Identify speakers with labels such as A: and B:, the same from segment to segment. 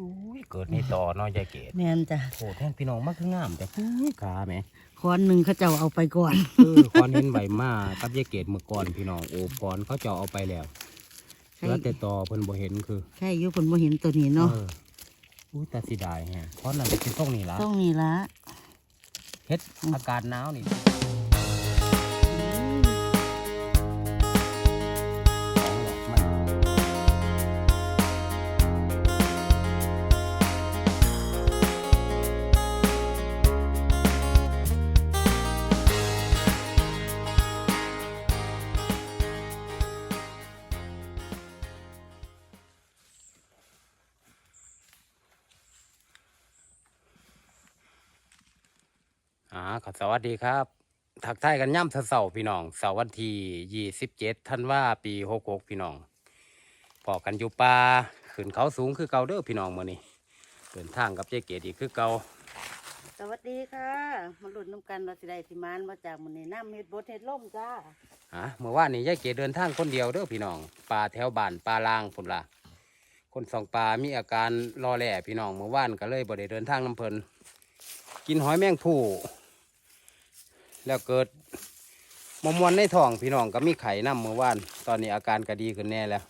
A: อุ้ยเกิดในต่อเน้อยใจเกด
B: แม่นจ้ะ
A: โอ้แท่งพี่น้องมากคืองามแต่อุ้ยขาแหม
B: คอนหนึ่งเขาเจ้าเอาไปก่อน
A: เออคอนเห็นใบมากับยายเกดเมื่อก่อนพี่น้องโอ้ก่อนเขาเจะเอาไปแล้ว
B: ใช่
A: แล้วแต่ต่อเพิ่นบ่เห็นคือ
B: ใช่อยุคนบ่เห็นตัวนี้เนาะ
A: อออุ้ยแต่สิได้ฮะเพราะนั่นเป็นต้องนี่ละ
B: ต้องนี่ละ
A: เฮ็ดอากาศหนาวนี่ อ่าครับสวัสดีครับ ทักทายกันย่ำเสาร์พี่น้องเสาร์วันที่ยี่สิบเจ็ดธันวาปีหกหกพี่น้องพอกันอยู่ป่าขึ้นเขาสูงคือเก่าเด้อพี่น้องมื่อนี้เดินทางกับเจ๊เกดอีกคือเก่า
B: สวัสดีค่ะมาลุ้นน้ำกันว่าสิได้สิมานมาจากมื้อนี้น้ำเฮ็ดบดเฮ็ดล่มจ้า
A: อะเมื่อวานนี้ยายเกดเดินทางคนเดียวเด้อพี่น้องป่าแถวบ้านป่าลางพุ่นละคนสองป่ามีอาการรอแหล่พี่น้องเมื่อวานก็เลยบ่ได้เดินทางน้ำเพลินกินหอยแมงผู้ แล้วเกิดมมวนในท้องพี่น้องก็มีไข่น้ำเมื่อวาน ตอนนี้อาการก็ดีขึ้นแน่แล้ว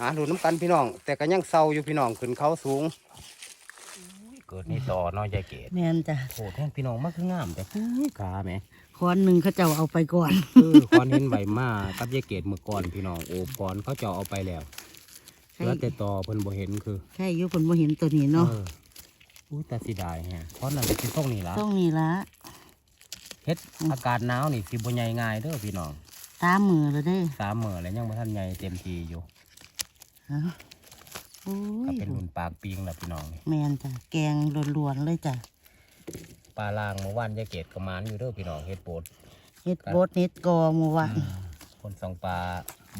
A: อะดูน้ำกันพี่น้อง แต่ก็ยังเศร้าอยู่พี่น้องขึ้นเขาสูง เกิดนี่ต่อเน้อยใจเกด
B: แม่นจ้ะ
A: โอ้แท่งพี่น้องมากคืองามแต่อุ้ยขาแหม
B: คอนหนึ่งเขาเจ้าเอาไปก่อน
A: เออคอนเห็นใบมากับยายเกดเมื่อก่อนพี่น้องโอ้ก่อนเขาเจะเอาไปแล้ว
B: ใช่
A: แล้วแต่ต่อเพิ่นบ่เห็นคือ
B: ใช่อยุคนบ่เห็นตัวนี้เนาะ
A: อออุ้ยแต่สิได้ฮะเพราะนั่นเป็นต้องนี่ละ
B: ต้องนี่ละ
A: เฮ็ดอากาศหนาวนี่สิบ่ใหญ่ง่ายเด้อพี่น้อง
B: ตามมือเลยเด้
A: สามมื้อแล้วยังบ่ทันใหญ่เต็มทีอยู่
B: ฮะโอ้
A: ก็
B: ย
A: เป็นรุ่นปากปิงแล้วพี่น้องนี่
B: แม่นจ้ะแกงล้วนๆเลยจ้ะ
A: ปลาลางเมื่อวานยายเกดก็มานอยู่เด้อพี่น้องเฮ็ดโปด
B: เฮ็ดบดเฮ็ดกอหมู่ว่าน
A: คนสองปลา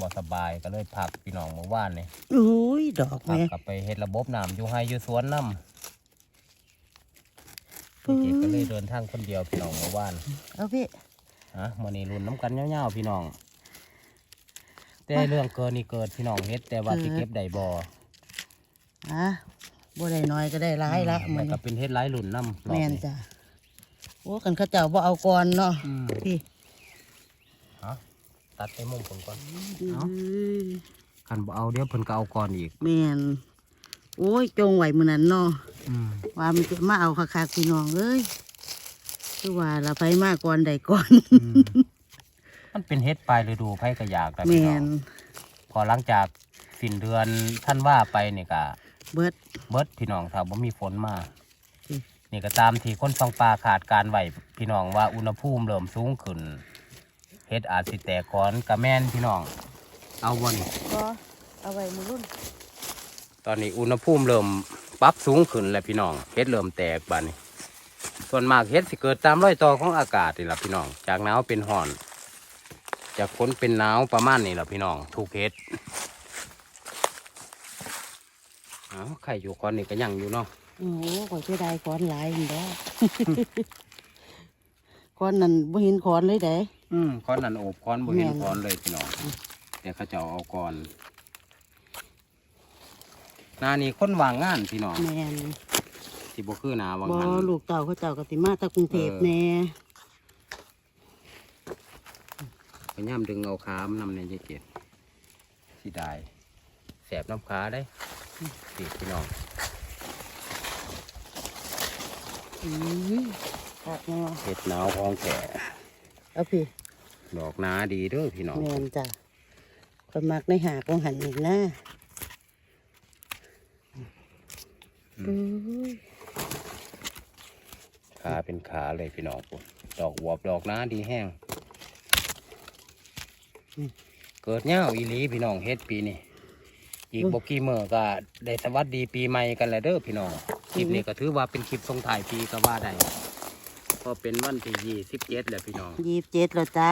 A: บ่สบายก็เลยพักพี่น้องเมื่อวานนี่
B: อุ้ยดอก
A: พัก
B: แม่
A: กลับไปเฮ็ดระบบน้ำอยู่ไฮอยู่สวนน้ำยาย เกดก็เลยเดินทางคนเดียวพี่น้องเมื่อวาน
B: เอาพี่
A: ฮะมื่อนี้รุ่นน้ำกันเงาวๆพี่น้อง แต่เรื่องเกินนี่เกิดพี่น้องเฮ็ดแต่ว่าสิเก็บได้บ่
B: อะบ่ได้น้อยก็ได้หลายละ
A: มั
B: มื้
A: น
B: อ
A: ก็
B: นี้
A: เป็นเฮ็ดหลายรุ่นน้ำรอบ
B: แม่น
A: นี้
B: จ้ะโอ้กันเขาเจ้าบ่เอาก่อนเนาะ
A: อืม
B: พี่
A: ฮะตัดไปมุมผมก่อน
B: เอ้ย
A: คันบ่เอาเดี๋ยวเพิ่นก็เอาก่อนอีก
B: แม่น โอ้ยจงไหวมื้อนั้นเนาะ
A: อืม
B: ว่ามันจะมาเอาคักๆพี่น้องเอ้ยคือว่าละไปมาก่อนใดก่อน
A: มันเป็นเฮ็ดปลายฤดูไผก็อยากแต่พี่
B: แม่
A: น้อง
B: น
A: พอหลังจากสิ้นเดือนท่านว่าไปนี่ก็
B: เบิด
A: เบิดพี่น้องถ้าบ่มีฝนมา
B: อืม
A: นี่ก็ตามที่คนฟังปลาขาดการไหวพี่น้องว่าอุณหภูมิเริ่มสูงขึ้นเฮ็ดอาจสิแตกก่อนก็แม่นพี่น้อง เอาบ่นี่
B: ก็เอาไว้มื้อรุ่น
A: ตอนนี้อุณหภูมิเริ่มปรับสูงขึ้นแล้วพี่น้องเฮ็ดเริ่มแตกบาดนี้ ส่วนมากเฮ็ดสิเกิดตามรอยต่อของอากาศนี่แหละพี่น้อง จากหนาวเป็นร้อน จากฝนเป็นหนาวประมาณนี้แหละพี่น้อง ถูกเฮ็ดเอาไข่อยู่ก่อนนี่ก็ยังอยู่เนาะ
B: โอ้โหข่อยเสียดายขอนหลายหั่นเด้อขอนนั่นบ่เห็นขอนเลยเด้
A: อืมค้อนนั่นโอบค้อนบ่เห็น
B: แม่น
A: ค้อนเลยพี่น้องแต่เขาเจะเอาก่อนห นานี่คนวางงานพี่น้อง
B: แม่น
A: สิบ่คือหนาวาง
B: บ่
A: งาน
B: ลูกเต่าเขาเจ้าก็สิมาจากกรุงเทพ
A: เออ
B: แน่
A: พยายามดึงเอาขามนนำในยายเกดสิได้แสบน้ำขาได้สิพี่น้อง
B: อือคักแน่
A: เห็ดหนาวของแก่
B: เอาพี่
A: ดอกหนาดีเด้อพี่น้อง
B: แม่นจ้ะคนมักในหาของหันอีกนะอือ
A: ขาเป็นขาเลยพี่น้องพุ่นดอกหวบดอกหนาดีแห้ง เกิดเงาอีหลีพี่น้องเฮ็ดปีนี้อีกบกี่เมื่อก็ได้สวัสดีปีใหม่กันแล้วเด้อพี่น้องคลิปนี้ก็ถือว่าเป็นคลิปส่งถ่ายปีก็ว่าได้ก็เป็นวันที่ยี่สิบเจ็ดแหละพี่น้อง
B: ยี่สิบเจ็ดแล้วจ้า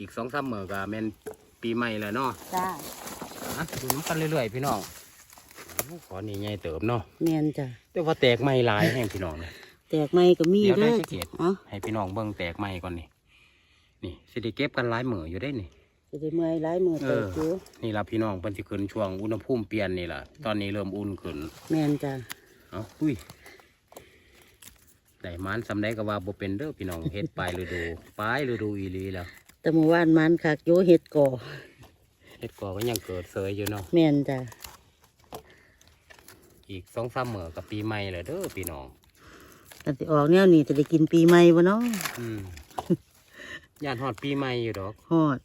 A: อีกสองสามมื้อก็แม่นปีใหม่แล้วเนาะ
B: จ้า
A: อะดูน้ำกันเรื่อยๆพี่น้องโอ้ ขอนี่ใหญ่เติบเนาะ
B: แม่นจ้ะ
A: แต่ว่าแตกไม่หลายแห้งพี่น้องเลย
B: แตกไม่ก็มี
A: เดี๋ยวได้
B: เด้อ
A: จะเกต
B: เอ๋อ
A: ให้พี่น้องเบิ่งแตกไม่ก่อนนี่นี่สิได้เก็บกันหลายมืออยู่ได้นี่
B: จะได้เมื่อยหลายมือเติบ
A: เออ
B: อยู่
A: นี่ล่ะพี่น้องเพิ่นสิขึ้นช่วงอุณหภูมิเปลี่ยนนี่ล่ะตอนนี้เริ่มอุ่นขึ้น
B: แม่นจ้ะ
A: เอาอุ้ยได้หมันสำได้ก็ว่าบ่เป็นเด้อพี่น้องเฮ็ดปลายฤดูปลายฤดูอีหลีแล้ว
B: แต่เมื่อวานมันคักโยเห็ดก่อ
A: เฮ็ดก่อก็ยังเกิดเสยอยู่เนาะ
B: แม่นจ้ะ
A: อีกสองสามมื้อกับปีใหม่แล้วเด้อพี่น้อง
B: กันสิออกแนวนี้จะได้กินปีใหม่บ่เนาะ
A: อืมย่านฮอดปีใหม่อยู่ดอก
B: ฮอด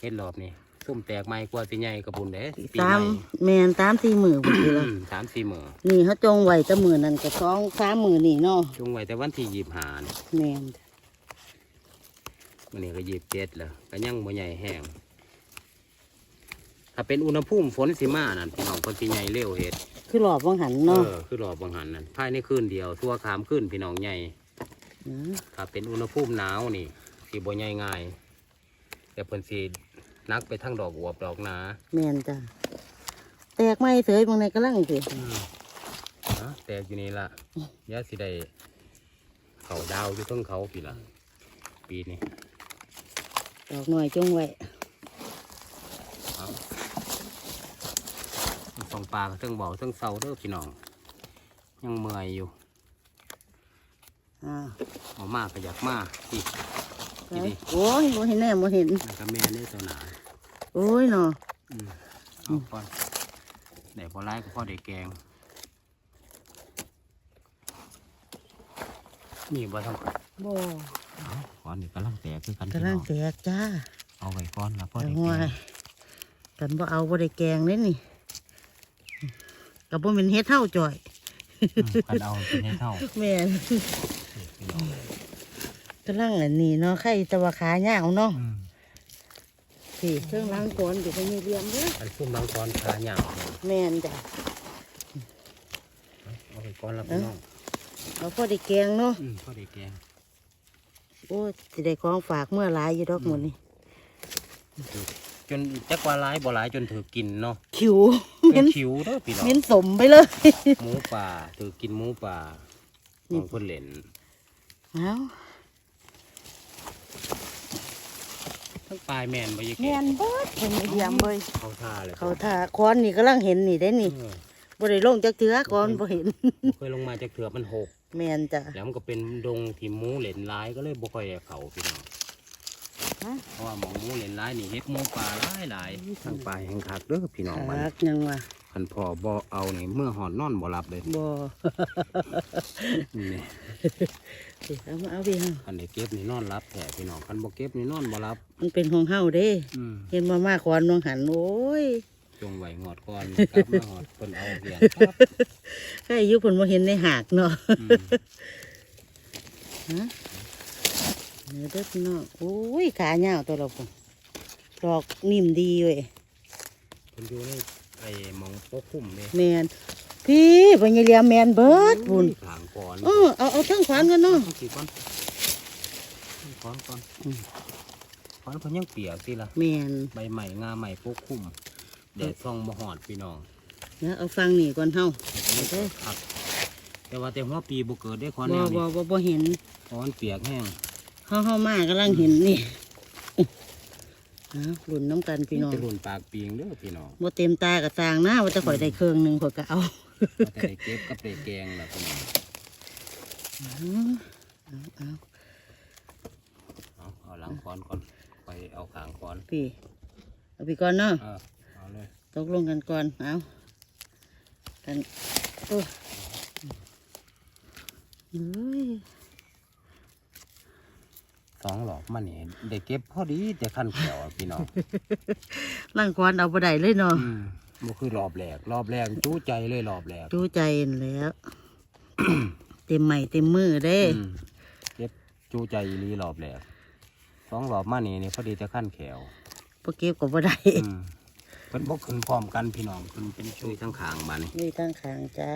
A: เฮ็ดรอบนี้ซุ่มแตกใหม่กว่าสิใหญ่กระบุญเด้ปี
B: ตา
A: ให
B: ม
A: ม่
B: แม่นตามสี่มือพุ่นสิละ
A: อืมสามสี่มื้อ
B: นี่เขาจงไว้แตะมือนั่นก็สองสามมือนี่เนาะ
A: จุงไว้แต่วันที่ยี่สิบห้านี่
B: แม่นจ้ะ
A: วันนี้ก็ยี่สิบเจ็ดแล้วก็ยังบ่ใหญ่แห้ง ถ้าเป็นอุณหภูมิฝนสิมานั่นพี่น้องเพิ่นสิใหญ่เร็วเฮ็ด
B: คือหลอบวังหัน
A: เอ
B: เนาะ
A: อคือรอบบางหันนั่นภายในคืนเดียวทั่วขามคืนพี่น้องใหญ่
B: ม
A: ถ้าเป็นอุณหภูมิหนาวนี่สิบ่ใหญ่ง่ายแต่เพิ่นสินักไปทั้งดอกอวบดอกหนา
B: แม่นจ้ะแตกไม้เสยบางในกำลังสิ
A: ฮะแต่อยู่นี่ละยาสิได้เขาดาวอยู่เทั้งเขาพี่ละปีนี้
B: ดอกหน่อยจงไว้
A: เอาส องปลาก็เทั้งเบาเทั้งเศร้าเด้อพี่น้อง ยังเมื่อยอยู่
B: อ่า
A: เออกมาก็อยากมาอีก
B: ไปโอ้ยบ่เห็นแน่บ่เห็น
A: นั่นก็แม่นี่ตัวหนา
B: โอ้ยเนาะ
A: อืมเอาก่อนได้พอไล่ก็พอได้แกง นี่บ่ทำ
B: บ่
A: ก้อนนี่กำลังแตกคือกันพี่
B: กำลั
A: น้
B: ง
A: อง
B: แตกจ้า
A: เอาไว้ก้อนละพอ
B: แต่
A: ได้
B: หั
A: แก
B: ว
A: ง
B: กันบ่เอาบ่ได้แกงเลยนี่ กับบ่เป็นเฮ็ดเท่าจ่อย
A: อืมกันเอาเป็นให้เท่า
B: แม่น
A: พี่น้อง
B: กำลังอันนี้เนาะไข่แตะวาขายาวเนาะ
A: อืม
B: พี่เครื่องล้างก้อนอยู่ตรงนี้เรียมเด้อ
A: อันซุ่มบางก้อนขาหยาบ
B: แม่นจ้ะ
A: เอาไว้ก้อนละพี่น้อง
B: เอาพอได้แกงเนาะ
A: อืมพอได้แกง
B: โอ้ยสิได้ของฝากเมื่อหลายอยู่ดอกหมดนี่
A: จนจักว่าหลายบ่หลายจนถือกินเนาะ
B: คิว
A: เป็
B: เม้น
A: นคิวเด้อพี่น้อง
B: เม้นสมไปเลย
A: หมูป่าถือกินหมูป่า
B: นี่
A: ของเพิ่นเล่น
B: เอา
A: ทั้งปลายแม่นบ่ยายแก
B: แม่นเบิดเป็นเยี่ยมเลย
A: เขาท่าเลย
B: เขาท่าค้อนนี่กำลังเห็นนี่ได้นี่
A: เออ
B: บ่ได้ลงจากเถือก่อนบ่เห็น
A: บ่เคยลงมาจากเถือมันหก
B: แม่นจ้ะ
A: แล้วมันก็เป็นดงที่หมูเหล่นร้ายก็เลยบ่ค่อยได้เขาพี่น้อง
B: ฮะ
A: เพราะว่าหมองหมูเหล่นร้ายนี่เฮ็ดหมูป่าหลายหลายทางป่าแห่งคักเด้อพี่น้องมัน
B: คักยังวะ
A: คันพ่อบ่เอานี่เมื่อหอดนอนบ่หลับเลย
B: บ่
A: นี่
B: สิเอามาเอาพี่เฮา
A: คันได้เก็บนี่นอนหลับแท้พี่น้องคันบ่เก็บนี่นอนบ่หลับ
B: มันเป็นของเฮาเด้
A: อืม
B: เห็นมามาควานมองหันโอ้ย
A: จงไว้งอดก่อนกลับมาหอดเพิ่นเอาเหียนครับ
B: ใครอยู่เพิ่นบ่เห็นในหากเนาะ
A: อืม
B: ฮะ เนื้อเด้อพี่น้องโอ้ยขายาวตัวเราพุ่นดอกนิ่มดีเว้ย
A: เพิ่นอยู่ในไอ้หมองปกคุ้มนี่
B: แมนพี่ปัญญาเลียมแมนเบิดบุญ
A: ทางก่อน
B: เออเอาเอาทั้งขวานกันเนาะ
A: เอาสิก่อนก่อนก่อนก่อนเพิ่นยังเปียกสิล่ะ
B: แมน
A: ใบใหม่งาใหม่ปกคุ้มแดดส่องบ่ฮอดพี่น้อง
B: เดี๋ยวเอาฟังนี่ก่อนเฮา
A: แล้วก็เลยครับแต่ว่าแต่หัวปีบ่เกิดได้ขอ
B: บ่
A: แนว
B: บ่
A: นี้
B: บ่บ่เห็น
A: เพราะมันเปียกแห้ง
B: เฮาเฮามากำลังเห็นนี่เอารุ่นน้ำกันพี่น้อง
A: จะรุนปากปีงเด้อพี่น้อง
B: บ่เต็มตากับสร้างนะว่าจะข่อยได้เครื่องหนึงข่อยก็เอา
A: ว่าแต่ได้เก็บกับได้แกงล่ะพี่น้อง
B: เอาเอา
A: เอาเอาหลังคอนก่อนไปเอาขางคอน
B: พี่เอาพี่ก่อนเนาะ
A: เออเอาเลย
B: ตกลงกันก่อนเอากันโอ้ยเฮ้ย
A: สองหลอกมันนี่ได้เก็บพอดีแต่ขั้นแขวอะพี่น้อง
B: ร่างควันเอาบ่ได้เลยเนาะ
A: อืมบ่คือรอบแรก รอบแรกจู้ใจเลยรอบแรก
B: จูใจนั่นแหล้ว เต็มใหม่เต็มมือเด้
A: อืมเก็บจู้ใจอีหลีรอบแรกสองรอบมานี่นี่พอดีแต่ขั้นแขว
B: พอเก็บก็บ่ได้
A: อืมเพิ่นบ่ขึ้นพร้อมกันพี่น้องเพิ่นเป็นช่วยทั้งขางบานี่
B: นี่ตั้งขางจ้า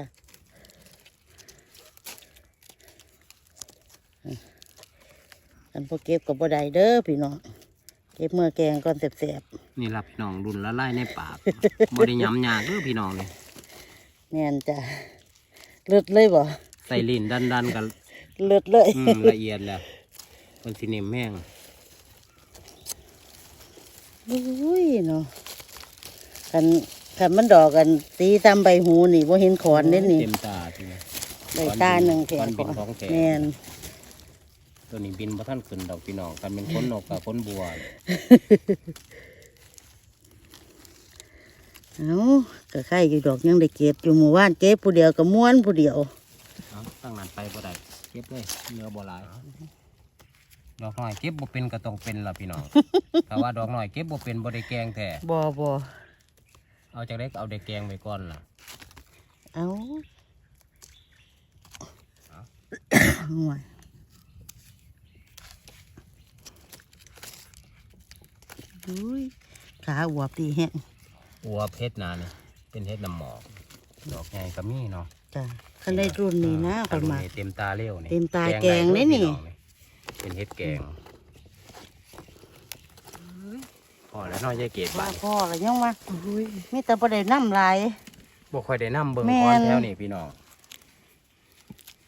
B: อันพอเก็บก็บ่ได้เด้อพี่น้องเก็บเมื่อแกงก่อนแสบ
A: นี่ล่ะพี่น้องรุ่นละลายในปากบ่ได้ย้ำยากเด้อพี่น้องนี่
B: ๆแน่นจ้าเลือดเลยบ่
A: ใส่ลิ้นดันๆกัน
B: เลือดเลย
A: อืมละเอียดแล้วเพิ่นสินิ่มแห้ง
B: อุ้ยเนาะกันกันมันดอกกันตีตามใบหูนี่บ่เห็นขอนเด้นี่
A: เต็มตาทีนี้
B: ใบตาหนึ่งแข
A: ขอน
B: น
A: บินของแท้
B: แม่น
A: ตัวนี้บินบ่ท่านขึ้นดอกพี่น้องกันเป็นคนนกกับคนบัว
B: เอ้าก็ไข่อยู่ดอกยังได้เก็บอยู่หมู่บ้านเก็บผู้เดียวก็ม้วนผู้เดียว
A: เอาตั้งนานไปบ่ได้เก็บเลยเนื้อบ่หลายดอกน้อยเก็บบ่เป็นก็ต้องเป็นล่ะพี่น้องถ้าว่าดอกน้อยเก็บบ่เป็นบ่ได้แกงแท้
B: บ่บ่
A: เอาจากได้ก็เอาได้แกงไว้ก่อนล่ะ
B: เอ้า
A: เอา
B: ห่วย อุ้ยขาอวบดีแฮะ
A: อัวเพชรนานี่เป็นเฮ็ดน้ำหมอกดอกใหญ่ก็มีเนาะ
B: จ้ะคันได้รุ่นนี้นะคนมา
A: รุ่เต็มตาเลี้ยวนี่
B: เต็มตา
A: ได้
B: แกงเลยนี่
A: พี่องเป็นเฮ็ดแกงพอแล้วเน้อยยายเกด
B: ว่า
A: บ้าน
B: พ่อก็ยังว่าอุ้ยมีแต่ประเด็นน้ำลาย
A: บ่ค่อยได้นำเบิ่ง
B: แม่น
A: คอนแถวนี่พี่น้อง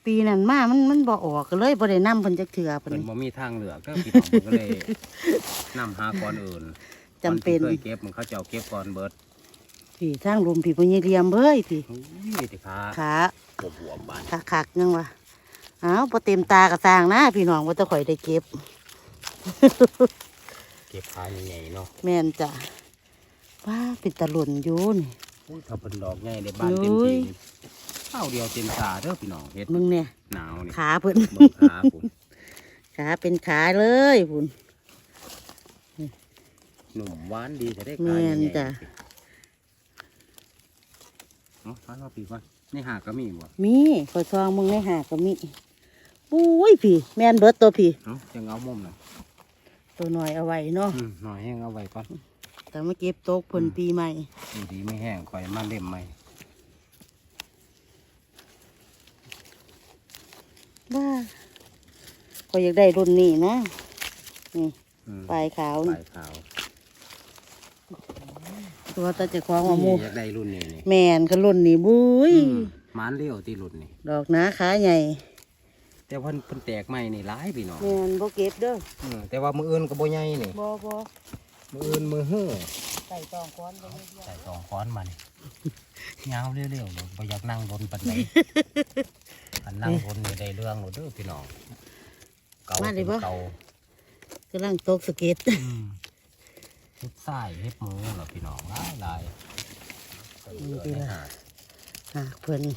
B: ปีนั้นมา มันมันบ่ออกก็เลยประเด็นน้ำเพิ่นจักเถื่อเพิ่
A: เพิ่น
B: น
A: บ่มีทางเลือกก็พี่น้องเพิ่นก็เลย นำหาก่อนอื่น
B: จำเป็น
A: ก่อที่เคยเก็บมันเขาเจ้าเก็บก่อนเบิด
B: พี่ทางลมพี่พญเรียมเบ้ยพี่
A: อุ้ยที่ขา
B: ขา
A: บวบวมบาน
B: ขาคักยังวะอ้าวพอเต็มตากระสร้างนะพี่น้องว่าจะข่อยได้เก็บ
A: เก็บขาใหญ่ๆเนาะ
B: แม่นจ้ะว้าเป็นตะหล่นอยู่นี่
A: อุ้ยถ้าเพิ่นดอกใหญ่ในบ้านเต็ม
B: โอ้
A: ที่
B: ย
A: ข้าวเดียวเต็มตาเด้อพี่น้องเฮ็ด
B: มึงเนี่ย
A: หนาวนี่
B: ขาเพิ่น
A: เบิ่งขาพุ่น
B: ขาเป็นขาเลยพุ่น
A: หนุ่มหวานดีจะได้
B: แม่
A: ขาย
B: น
A: ใหญ่ๆ
B: จ้ะ
A: เนาะฟันว่าปีก่อนในหากก็มีบ่
B: มีขอยซองมึงในหาก็มีปุ้ยพี่ แม่นเบิดตัวพี่
A: เนาะจังเอามุมน่ะ
B: ตัวหน่อยเอาไว้เนาะ
A: อืมหน่อยแห้งเอาไว้ก่อน
B: แต่มาเก็บตกเพิ่นปีใหม่
A: ดีดีไม่แห้งคอยมาเล่มใหม่
B: บ้าขอยอยากได้รุ่นนี้นะ นี่
A: อืม
B: ปลายขาว
A: ป
B: นี่
A: ลายขาว
B: ตัวตาจะคว้างมาหมู
A: อยากได้รุ่นนี้นี่
B: แมนก็รุ่นนี้บุ้ย
A: อืมหมานเลี้ยวที่รุ่นนี้
B: ดอกหนาขาใหญ่
A: แต่เพิ่นเพิ่นแตกใหม่นี่หลายพี่น้อง
B: แมนบ่เก็บเด้อ
A: อืมแต่ว่ามืออื่นก็บ่ใหญ่นี่
B: บ่บ่
A: มืออื่นมือเฮ้อ
B: ใส่ตองก้อนบ่ได้
A: ใส่สองค้อนมานี่ยาวเร็วๆเลยบ่อยากนั่งบนปันไหนอันนั่งบนนี่ได้เรื่องหมดเด้อพี่น้องเก่าเป็นเก่ากำ
B: ลังตกสะเก็ด
A: อืม เฮ็ดไส้เฮ็ดหมูเหรอพี่น้องหลายหลายเออในหาด
B: หากเพิ่น
A: นี่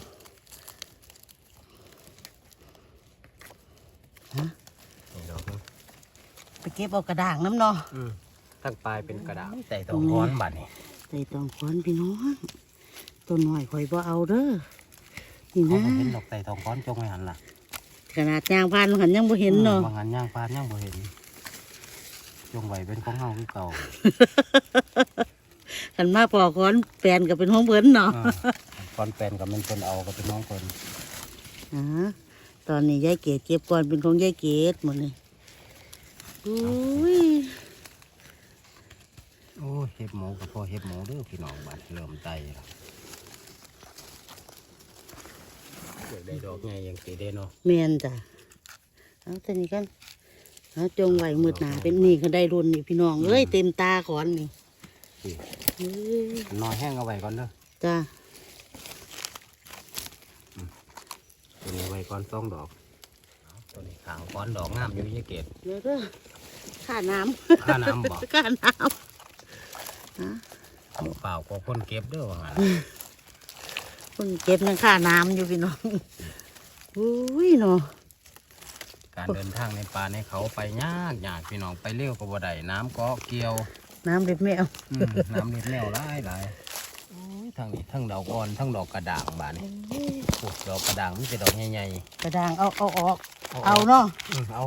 A: ดอกนึง
B: ไปเก็บเอากระด่างน้ำเนาะ
A: อืมตั้งปลายเป็นกระดาษใส่ตองค้อนบัดนี่
B: ใส่ตองก้อนพี่น้องตัวหน่อยข่อยบ่เอาเด้อนี่
A: เขา
B: นะ
A: บ่เห็นดอกใส่ตองค้อนจงไว้หันล่ะ
B: ขนาดยางพานมันหันยังบ่เห็นเนาะ
A: บางหันย่างปลาย่างบ่เห็น จงไว้เป็นของเฮาคือเก่า
B: ขันมาปอกก้อนแฟนก็เป็นห้องเพิ่นเนาะ
A: อ่าก้อนแปลนกับมันเป็นเอาก็เป็นน้องคน
B: อ่าตอนนี้ยายเกดเก็บก่อนเป็นของยายเกดหมดเลยอุ้ย
A: โอ้ยเห็บหมูกับพ่อเห็บหมูเด้อพี่น้องบัดเริ่มไตแล้วอยากได้ดอกไงยังสีได้เนาะ
B: แมนจ้ะเอาแต่นี้กัน เอาจงไหวมืดหนาเป็นนี่ก็ได้รุ่นนี่พี่น้องเอ้ยเต็มตาขอนนี่
A: นี่
B: เอ้ย
A: นอยแห้งเอาไว้ก่อนเด้อ
B: จ้า
A: ตัวนี้ไว้ก่อนสองดอกเอาตัวนี้ขางก้อนดอกงามอยู่ยี่เกต
B: เดี๋ยวเด้อข้าน้
A: ค่าน้ำบอกำ
B: ข้าน้
A: เปล่าก็คนเก็บเด้อว่างั้นำ
B: คนเก็บนั่งข้าน้ำอยู่พี่น้องอุ้ยเนาะ
A: การเดินทางในป่าในเขาไปยากยากพี่น้องไปเร็วก็บ่ได้น้ำก็เกี่ยว
B: น้ำเด็ดแมว
A: อืมน้ำเล็ดแนวหลายหลายโอ้ยทั้งนี้ทั้งดอกอ่อนทั้งดกกระด่างบานนี่ปลูกดอกกระด่างมันจะดอกใหญ่
B: กระด่างเอาเอาออก
A: ๆ
B: เอาเนาะ
A: อืมเอา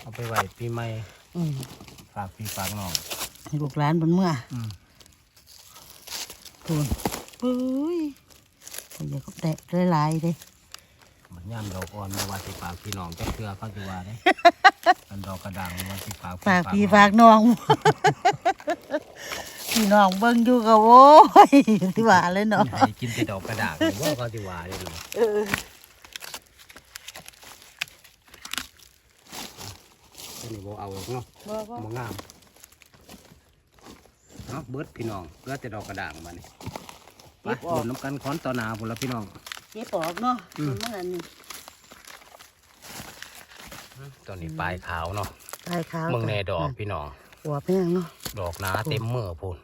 A: เอาไปไหว้ปีใหม่
B: อืม
A: ฝากพี่ฝากน้อง
B: ให้ลูกหลานบนเมื่อ
A: อืม
B: ทูนอุ้ยคนเดียวก็แตะหลายๆเลย
A: มันย่ำดอกอ่อนมาว่าสิฝากพี่น้องจะเชื่อเขาจะว่าได้อันดอกกระด่างมาว่าสิฝาก
B: ฝากพี่
A: น้อง
B: ฝากน้อง พี่น้องเบิ่งอยู่กับโอ้ยที่ว่าเลยเนาะ
A: ให้กินแต่ดอกกระด่างว่าเขาจะว่าได้เลย
B: เออ
A: ตัวนี้บ่เอาหรอกเนาะ
B: บ่บ่
A: บ่งามเอาเบิดพี่น้องเหลือแต่ดอกกระด่างมานี่ไป
B: เก็บออก
A: หล่นน้ำกันค้อนต่อหนาพุ่นละพี่น้อง
B: เก็บออกเนาะ
A: อืม
B: มันอันนี้
A: ตอนนี้ปลายขาวเนาะ
B: ลายขาว
A: เมืองแน่ดอกพี่น้อง
B: หัวแป้งเนาะ
A: ดอกหนาเต็มมือพุ่น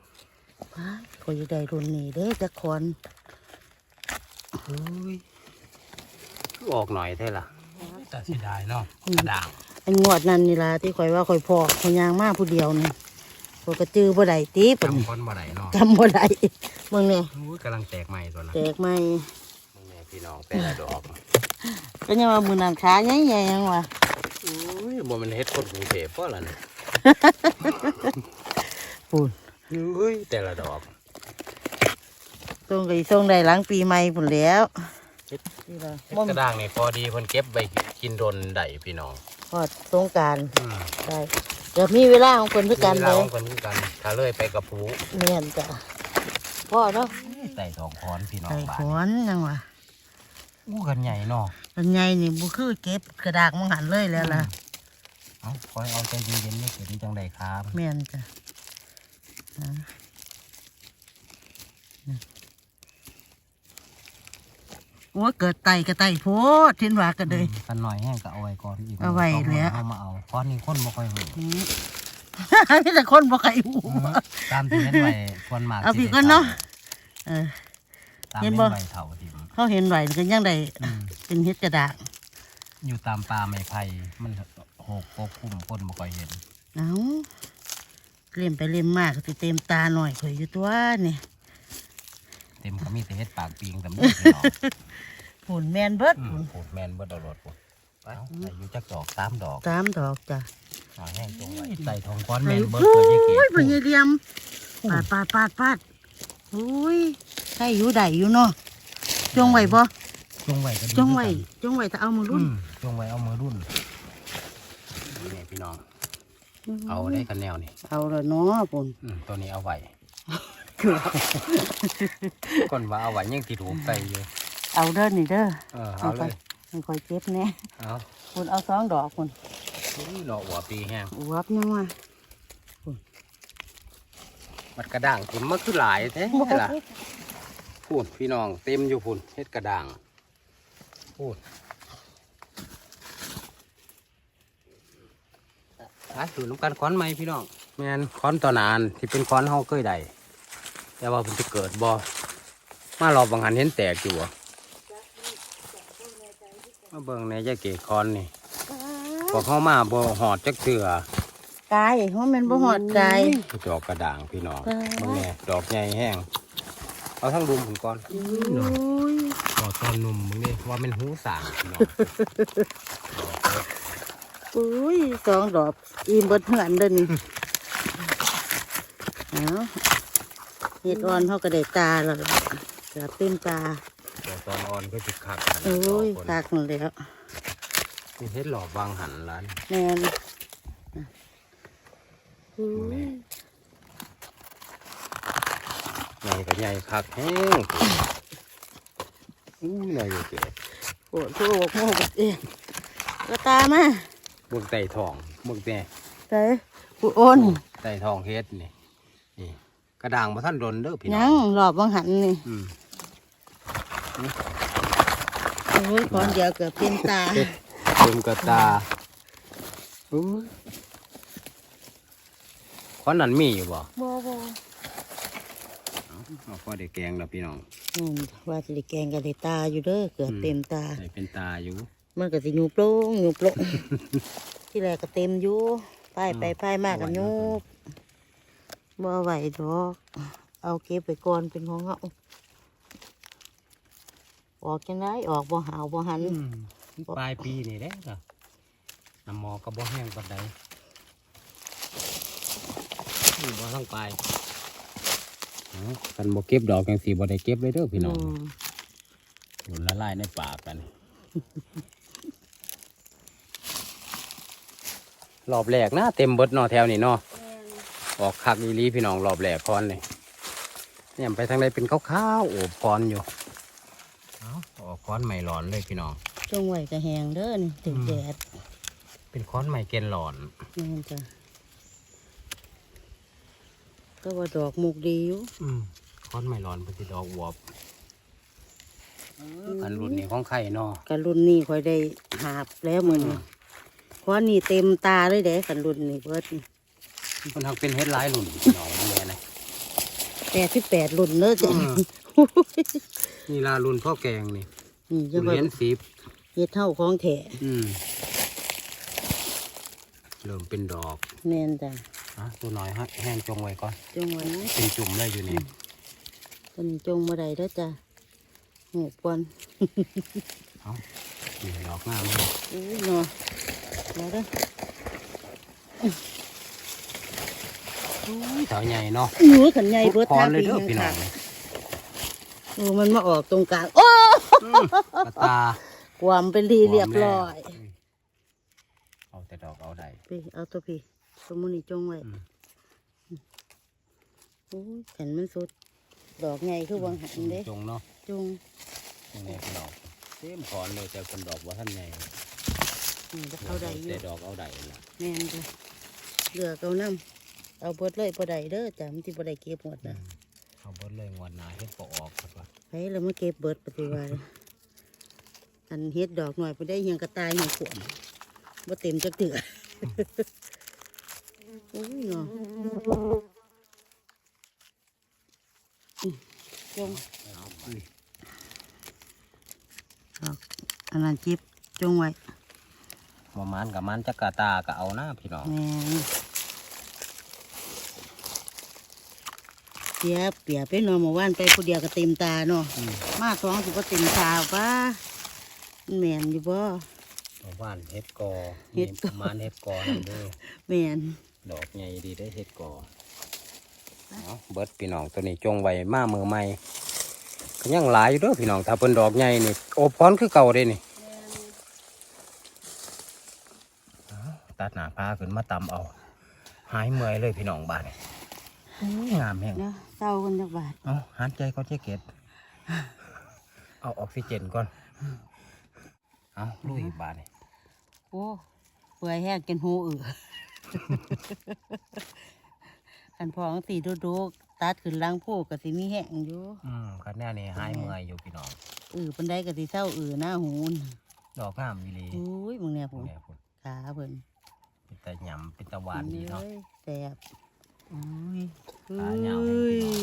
B: พายคอยได้รุ่นนี้เด้จะคอน
A: เฮ้ยคือออกหน่อยเท่าล่ะแต่เสียดายเนาะกระด่าง
B: ไอ้งวดนั่นนี่ล่ะที่คอยว่าคอยพอคอยยางมากผู้เดียวนี่คอยกระจือบ่ได้ตีปน
A: จำคนบ่ได้เนาะ
B: จำบ่ได้เมืองเนี่ย
A: อุ้ยกำลังแตกใหม่ตัวนั้น
B: แตกใหม่
A: เมืองแน่ พี่น้องแต่ละดอก
B: ก็ยังว่ามือนันขาใหญ่ๆยังวะ
A: อุ้ยบ่มันเฮ็ดคนกรุงเทพบ่ล่ะเนี่ย
B: ปุ่น
A: อุ้ยแต่ละดอก
B: ส่งไปส่งได้หลังปีใหม่ปุ่นแล้ว
A: เฮ็ด
B: นี่ล่ะ
A: เฮ็ด
B: บ่ม
A: กระด่างนี่พอดีเพิ่นเก็บไปกินโดนได้พี่น้อง
B: พอดสงกราร
A: อืม
B: ได้เดี๋ยวมีเวลาของคนด้วยกัน
A: มี
B: เล
A: รายของเพิ่นคือกันถ้าเลยไปกับผู
B: เนียนจ้ะพ่อเนาะ
A: ใส่ทองคอนพี่น้อง
B: ใส่
A: บ้า
B: ข
A: น
B: อนยังวะ
A: อู้กันใหญ่เนาะ
B: อันใหญ่นี่บุคือเก็บกระดากมังหันเลยแล้วล่ะ
A: เอาคอยเอาใจเย็นๆนี่เกิดจังไดครับ
B: เมียนจ้ะอ่าโอ้ยเกิดไตกระไตโพดทิ้นว่ากันเลย
A: กันหน่อยแห้งก็เอาไว้ก่อนอีก
B: เอาไว้แล้ว
A: เอามาเอาคอนนี้คนบ่ค่อยหู
B: อืมมีแต่คนบ่ใครหู
A: ตามที่เห็นไว้ควรมาก
B: เอาพี่ก่อนเนาะเออ
A: ตาม
B: เห็
A: เห็
B: น
A: น
B: บ่
A: ไว้เท่าที่มัน
B: เขาเห็นไหวก็ยังได้
A: อืม
B: เป็นเฮ็ดกระดาก
A: อยู่ตามป่าไม้ไผ่มันโหกปกคลุมคนบ่ค่อยเห็น
B: เอาเล่มไปเล่มมากก็สิเต็มตาหน่อยข่อยอยู่ตัวนี่
A: เต็มก็มีแต่เฮ็ดปากปีงแต่ไม่พี่น้อง
B: หุ่นแมนเบิด
A: อื
B: หุ่
A: ม
B: น
A: ปูดแมนเบิดเอารถปูดไปเอาใส่อยู่จักดอกสามดอก
B: สามดอกจ้ะ
A: หน่อยแห้งตรงไว้ใส่ทองก้อนแม
B: โอ้
A: นเบิดเพื่อยายเก
B: ย
A: ด
B: พญาเดียมปาดปาดปาดปาดโอ้ยใช่อยู่ได้อยู่เนาะ จงไว้บ่
A: จงไว้ก็ดี
B: จงไว้จงไว้ถ้าเอามือ
A: รุ่
B: รุ่
A: น
B: น
A: จงไว้เอามือรุ่นนี่พี่น้อง เอาได้กันแนวนี่
B: เอาละเนาะปุ่น
A: อืมตัวนี้เอาไว้ก่อนว่าเอาไว้ยังติดหูใส่อยู่
B: เอาเด้อนี่เด้อ
A: เออเอาเลย
B: มันค่อยเจ็บแน่
A: เอา
B: ปุ่นเอาสองดอกปุ่น
A: อุ้ยดอกหัวปีแห้ง
B: อวบยังวะ
A: มันกระด่างถิ่มมันคือหลายแท้ล่ะ พูดพี่น้องเต็มอยู่พุ่นเฮ็ดกระด่างพูดไปดูน้ำกันค้อนไหมพี่น้องแม่นค้อนต่อนานที่เป็นค้อนเฮาเคยได้แต่ว่ามันจะเกิดบ่มารอบบางหันเห็นแตกอยู่บ่มาเบิ่งในยายเกศค้อนนี่พอเข้ามาบ่หอดจักเถื่อ
B: กายเพราะมันบ่หอดกาย
A: ดอกกระด่างพี่น้อง
B: อ่า
A: มึงแน่ดอกใหญ่แห้ง เอาทั้งรุมผมก่อน
B: โอ้ย
A: ดอกตอนหนุ่มมึงนี่ว่าเป็นหูสางพี่น้อง
B: โอ้ยสองดอกอีมเบิดเหือนเด้อนี่เอาเห็ดอ่อนเขาก็ได้ตาแล้วล่ะเกือบเต็มตา
A: ดอกตอนอ่อนก็จะขักกัน
B: โอ้ย
A: ดอก
B: ตากนั่นแหล้ว
A: นี่เฮ็ดหลอบวางหันร้าน
B: แม่นโอ้ย
A: ใหญ่ก็ใหญ่คักแห้งอู้หน่อยอเก๋
B: ปวดทั่วหัวโมกเอ๊ะก็ตามา
A: บิ่งไต่ทองเบิ่งแต่
B: ใส่กูโอน
A: ไต่ทองเฮ็ดนี่นี่กระด่างมาท่านดนเด้อพี่น้
B: ยั
A: อง
B: หลอบบังหันนี่
A: อืม
B: โอ้ยคนเดียวเกือบเต็มตา
A: เต็มกระตาอู้ขอนนั้นมีอยู่บ่
B: บ่บ่
A: เอาพอได้แกงแล้วพี่น้อง
B: อืมว่าสิได้แกงกับได้ตาอยู่เด้อเกือบเต็มตา
A: ใส่เป็นตาอยู่
B: มันก็สิยูโปร่งยูโปร่งที่แรกก็เต็มอยู่ป้ายไปป้ายมากกันยูบบ่ไหวดอกเอาเก็บไปก่อนเป็นของเฮาออกจังไดออกบ่หาวบ่หัน
A: ปลายปีนี่แหละจ้ะน้ำหมอกระบอกแห้งปัดใดนี่บ่ทั้งปลาย กันบ่เก็บดอกจังสีบ่ได้เก็บเลยเด้อพี่น้อง
B: อืม
A: หลุนละลายในปากกัน รอบแรกนะเต็มเบิดเนอแถวนี้เนาะออกคักอีหลีพี่น้องรอบแรกพรเลยเนี่ยไปทางใดเป็นขาวๆโอบพรอยู่เอาออกค้อนใหม่หลอนเลยพี่น้อง
B: จงไหวก็แหงเด้อนี่ถึง
A: อืม
B: แดด
A: เป็นค้อนใหม่เกณฑ์หลอน
B: นี่จ้ะ ก็ว่าดอกมุกดีอยู่
A: อืมค้อนไม่ร้อนเพิ่นสิดอกอวบอันรุ่นนี้ของไข่เนาะ
B: กันรุ่นนี้ค่อยได้หาบแล้วมือนี้เพราะนี่เต็มตาเลยเด้กันรุ่นนี้เบิดนี่
A: มันทั้งเป็นเฮ็ดหลายรุ่นพี่น้องแม่นะ
B: แปดสิบแปดรุ่นเนอะจ้ะ
A: อืมนี่ล่ะรุ่นพ่อแกงนี่
B: นี่จะ
A: เห
B: ว่า
A: รียญสิบ
B: เฮ็ดเท่าของแถ
A: อืมเริ่มเป็นดอก
B: แม่นจ้ะ
A: อะตัวน้อยฮะแห้งจงไว้ก่อน
B: จงไว้
A: เป็นจุ่มเลยอยู่นี่
B: ต้นจงมาได้เด้อจ้ะหูปวน
A: เอานี่ดอกงามเลย
B: อู้ยเนาะเดี๋ยวเด้อ
A: เสาใหญ่เนาะ
B: หนูขันใหญ่เบิด
A: พอ
B: ทาง
A: เลย
B: ปี
A: เด้อ
B: แห่ง
A: พี่น้อ
B: ค่ะ
A: ง
B: โอ้มันมาออกตรงกลาง โอ้
A: กระตา
B: ความเป็นทีเรียบร้อย
A: เอาแต่ดอกเอาได้
B: พี่เอาตัวพี่ สมุนี่จงไว้
A: อืม
B: โอ้ยขันมันสุด ดอกใหญ่คือวางหันเด้
A: จงเนาะ
B: จง
A: จงเนี่ยพี่น้องเต็มพรเลยแต่คนดอกว่าท่านใหญ่
B: นี่จะเข้าได้อยู่
A: แต่ดอกเอาได้ล่ะ
B: แม่นจ้ะเหลือกเอาน้ำเอาเบิดเลยบ่ได้เด้อจ้ะมันสิบ่ได้เก็บหมดนะ
A: เอาเบิดเลยงวดหน้าเฮ็ดบ่ออกครับว่า
B: ไปแล้วมาเก็บเบิดปฏิวัติอันเฮ็ดดอกหน่อยไปได้เฮียงกระต่ายเฮียงขวมบ่เต็มจักเถื่อโอ้ยเนาะจุ้ง
A: อั
B: นนั้นจิบจงไว้
A: บ่มันกับมันจักะตาก็เอานะพี่น้อง
B: แม่นเปียเปียไปนอนเมื่อวานไปผู้เดียวก็เต็มตาเนาะ
A: ม
B: มาสองสิบ่เต็มตาป้าแม่นอยู่บ่
A: หมู่บ้านเฮ็ดกอ
B: เฮ็ดกอ
A: มีมันเฮ็ดกอนั่นเด้อ
B: แม่น
A: ดอกใหญ่ดีได้เฮ็ดกอเอาเบิดพี่น้องตัวนี้จงไว้มามือใหม่ก็ยังหลายอยู่เด้อพี่น้องถ้าเพิ่นดอกใหญ่นี่โอบพรคือเก่าเด้นี่เอาตัดหน้าพาขึ้นมาตำเอา หายเมื่อยเลยพี่น้องบ้านนี่โอ้ยงามแฮง
B: เนาะเศร้ากันจักบาท
A: เอาหันใจเขาเจ๊เกตเอาออกซิเจนก่อน เอาลุยบาดนี่
B: โอ้เปื่อยแห้งกินหูอือ คันพองตีโดโดๆตัดขึ้นล้างผู้ก็สิมีแห้งอยู่
A: อืมคันแน่นี่หายเมื่อยอยู่พี่น้อง
B: อือปันไดก็สิเศร้าอือหน้าหูน
A: ดอกงามอีหลี
B: อุ้ยมึงเนี่ยผม
A: แม่พุ่น
B: ขาเพิ่น
A: เป็นตะหยำเป็นตะหวานดีเนาะ
B: อ้ยแซ่บอุ้ย
A: ขายาวให้พี่น้อง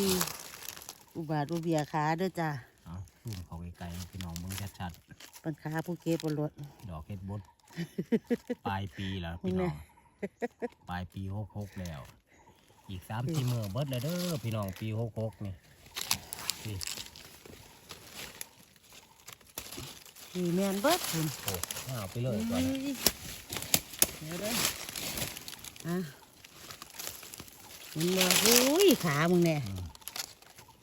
B: อุบาทอุเบียขาเด้อจ้า
A: เอาซูมเข้าไกลๆให้พี่น้องเบิ่งชัด
B: ปันขาผู้เก็บบนรถ
A: ๆดอกเฮ็ดบดปลายปีแล้วพี่น้อง ปลายปีหกหกแล้ว อีกสามสี่มื้อเบิดเลยเด้อพี่น้องปีหกหกนี่นี่
B: นี่แม่นเบิดคุณ
A: โอ้เอาไปเลยก่อน
B: เดี๋ยวเด้ออะมึงบอกโอ้ยขามึงเนี่ย
A: อืม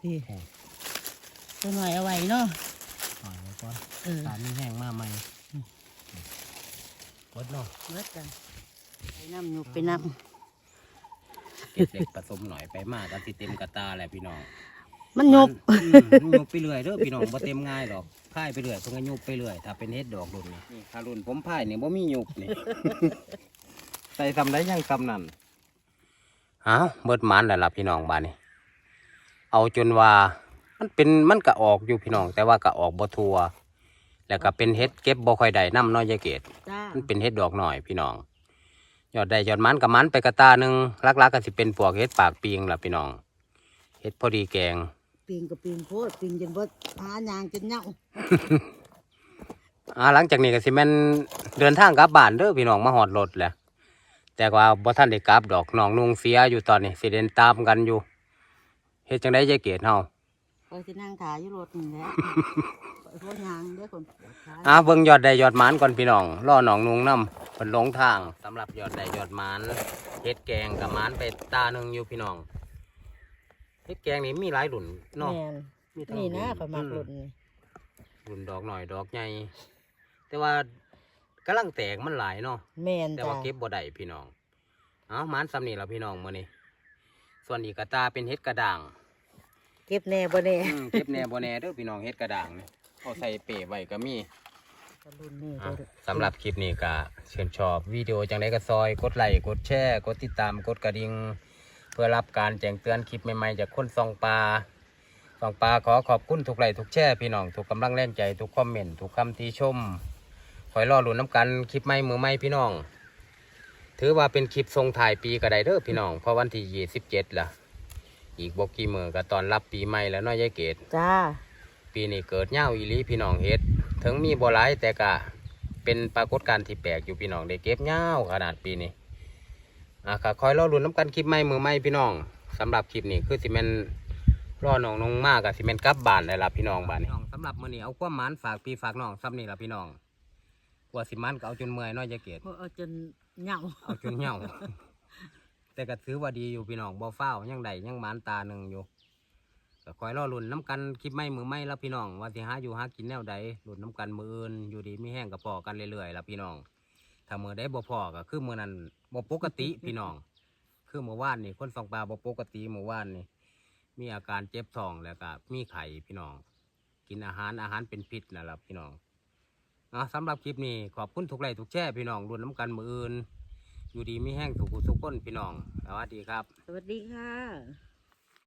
B: พี่
A: โอ้
B: ตัวหน่อยเอาไว้เนาะ
A: หอยไว้ก่อน
B: เออ
A: ตามนี้แห้งมากไหมกดเนาะ
B: เบิดกันไป น้ำหยุบไปน้
A: เก็บเด็กผสมหน่อยไปมากกันสิเต็มกระตาแหละพี่น้องำ
B: มันหยุบ
A: อืมมันยุบไปเรื่อยเด้อพี่น้องบ่เต็มง่ายดอกพ่ายไปเรื่อยเพิ่งก็ยุบไปเรื่อยถ้าเป็นเฮ็ดดอกรุ่นนี้นี่ถ้ารุ่นผมพ่ายเนี่ยบ่มียุบนี่ ใส่ทำได้ยังทำนั่นอ้าวเบิดหมันแล้วล่ะพี่น้องบ้านนี้ เอาจนว่า มันเป็นมันก็ออกอยู่พี่น้อง แต่ว่าก็ออกบ่ทัวแล้วก็เป็นเฮ็ดเก็บบ่ค่อยได้น้ำน้อยยายเกด
B: จ้า
A: มันเป็นเห็ดดอกหน่อยพี่น้อง ยอดได้ยอดมันกับมันไปกระตาหนึ่งลักๆก็สิเป็นปวกเห็ดปากปีงล่ะพี่น้องเห็ดพอดีแกง
B: ปีนกับปีนโพดปีนจนเบิดหายางจนเหน่า
A: อ่าหลังจากนี้ก็สิแม่นเดินทางกลับบ้านเด้อพี่น้องมาหอดรถแหละแต่ว่าบ่ท่านได้กลับดอกน้องนุงเสียอยู่ตอนนี้สิเดินตามกันอยู่เฮ็ดจังได๋ยายเกดเฮา
B: คอยสินั่งขาอยู่รถนี่แหละ ไปโพดยางเด้อคนปวดขา
A: อ่าเบิ่งยอดได้ยอดมันก่อนพี่น้องรอน้องนุงนํเพิ่นหลงทางสำหรับยอดได้ยอดมันเฮ็ดแกงกับมันไปตาหนึงอยู่พี่น้องเฮ็ดแกงนี่มีหลายรุ่นเนาะ
B: แม่น
A: มีทั้ง
B: นี่นะ
A: รุ่
B: ประมาณ
A: อื
B: รถนี่
A: รุ่นดอกหน่อยดอกใหญ่แต่ว่ากำลังแตกมันหลายเนาะ
B: แม่น
A: แต่
B: จ้า
A: ว่าเก็บบ่ได้พี่น้อง เอามันสำนีแล้วพี่น้องมื้อนี้ส่วนอีกกระตาเป็นเฮ็ดกระด่าง
B: เก็บแน่บ่แน่
A: อืมเก็บแหน่บ่แหน่เด้อพี่น้องเฮ็ดกระด่างนี่ เอาใส่เป๋ไว้ก็มี
B: รุ่นนี้
A: อะ
B: เด้อ
A: สำหรับคลิปนี้ก็ชื่นชอบวิดีโอจังไดก็ซอย กดไลค์กดแชร์กดติดตามกดกระดิ่งเพื่อรับการแจ้งเตือนคลิปใหม่ๆจากคนซองปลาซองปลาขอขอบคุณทุกไลค์ทุกแชร์พี่น้องทุกกำลังแรงใจทุกคอมเมนต์ทุกคำติชมคอยรอลุ้นน้ำกันคลิปใหม่มือใหม่พี่น้อง ถือว่าเป็นคลิปทรงถ่ายปีก็ได้เด้อพี่น้องเพราะวันที่ยี่สิบเจ็ดละอีกบกกี่มือก็ตอนรับปีใหม่แล้วเน้อยยายเกด
B: จ้า
A: ปีนี้เกิดเง่าวอีหลีพี่น้องเฮ็ดถึงมีบ่หลายแต่ก็เป็นปรากฏการณ์ที่แปลกอยู่พี่น้องได้เก็บเง่าวขนาดปีนี้อะก็คอยรอลุ้นน้ำกันคลิปใหม่มือใหม่พี่น้องสำหรับคลิปนี้คือสิแม่นรอน้องนงมากกับสิแม่นกลับบ้านได้ละพี่น้องบ้านนี้สำหรับมื้อนี้เอาความหมานฝากพี่ฝากน้องซ้ำนี่ละพี่น้องกว่าสิมันก็เอาจนเมื่อยเน้อยจะเกต
B: เอาจนเหงา
A: เอาจนเหี่ยวแต่ก็ถือว่าดีอยู่พี่น้องบ่เฝ้าวยังได้ยังหมานตาหนึ่งอยู่ ก็คอยรอลุ่นน้ำกันคลิปไม่มือไม่แล้วพี่น้อง ว่าที่หาอยู่หากินแนวใดลุ่นน้ำกันมืออื่นอยู่ดีไม่แห้งกับพอกันเรื่อยๆแล้วพี่น้องถ้ามือได้บ่พอก็คือมือนั้นบ่ปกติพี่น้อง คือเมื่อวานนี่คนสองปลาบ่ปกติเมื่อวานนี่มีอาการเจ็บท้องแล้วก็มีไข่พี่น้อง กินอาหารอาหารเป็นพิษนั่นแหละพี่น้องอะสำหรับคลิปนี้ขอบคุณทุกไลค์ทุกแช่พี่น้องรุ่นน้ำกันมืออื่นอยู่ดีไม่แห้งถูกทุกคนพี่น้องสวัสดีครับ
B: สวัสดีค่ะ